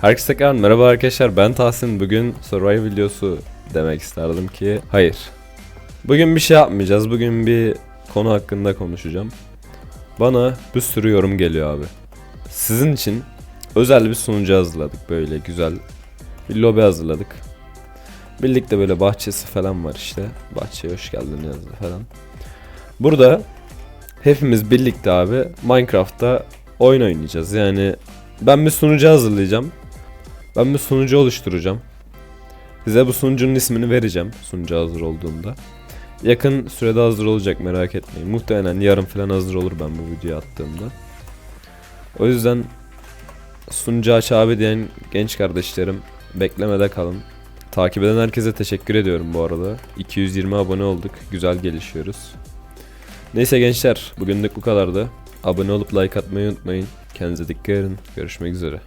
Herkese tekrar merhaba arkadaşlar ben Tahsin bugün survival videosu demek isterdim ki hayır. Bugün bir şey yapmayacağız bugün bir konu hakkında konuşacağım. Bana bir sürü yorum geliyor abi. Sizin için özel bir sunucu hazırladık böyle güzel bir lobi hazırladık. Birlikte böyle bahçesi falan var işte. Bahçeye hoş geldin yazdı falan. Burada hepimiz birlikte abi Minecraft'ta oyun oynayacağız. Yani ben bir sunucu hazırlayacağım. Ben bir sunucu oluşturacağım. Size bu sunucunun ismini vereceğim sunucu hazır olduğunda. Yakın sürede hazır olacak merak etmeyin. Muhtemelen yarın falan hazır olur ben bu videoyu attığımda. O yüzden sunucu aç abi diyen genç kardeşlerim beklemede kalın. Takip eden herkese teşekkür ediyorum bu arada. 220 abone olduk. Güzel gelişiyoruz. Neyse gençler bugünlük bu kadardı. Abone olup like atmayı unutmayın. Kendinize dikkat edin. Görüşmek üzere.